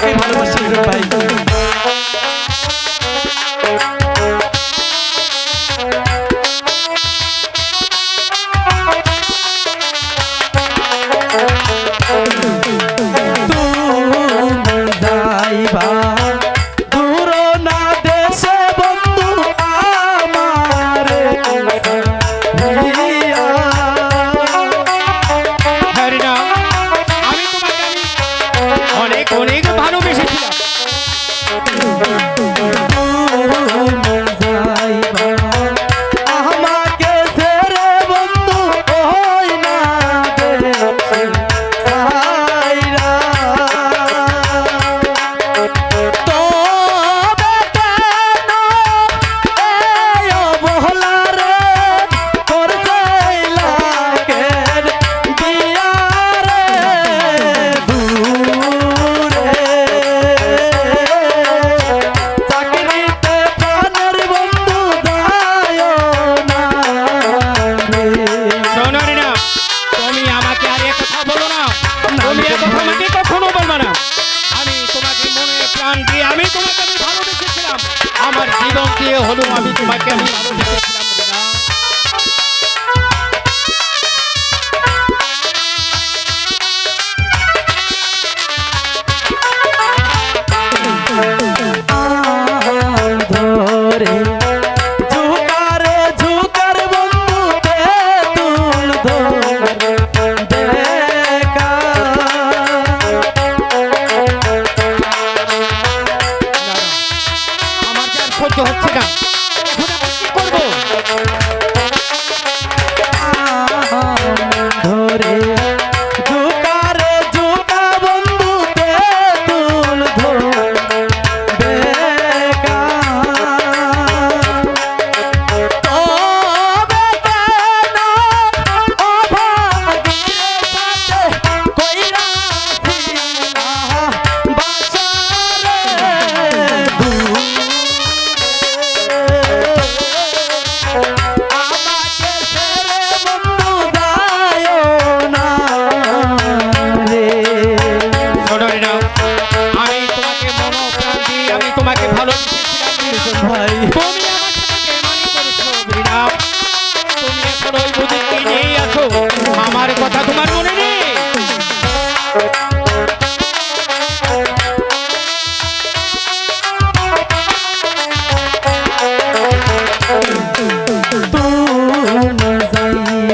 তোমাকে ভালোবাসি ভাই। আমি তোমাকে আমি ভালো দেখেছিলাম। আমার জীবন দিয়ে হলুম আমি তোমাকে আমি ভালো দেখেছিলাম।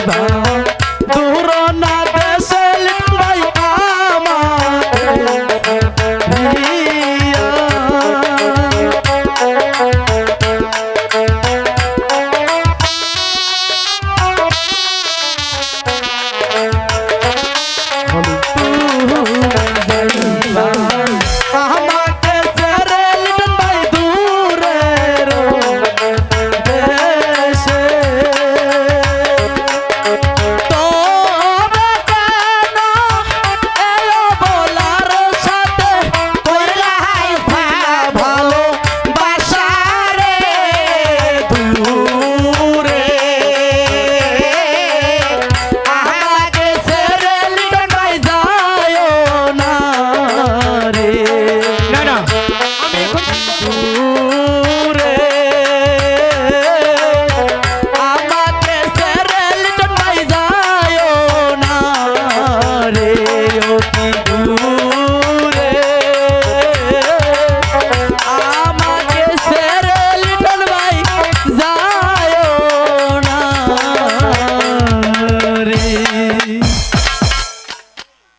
Bye.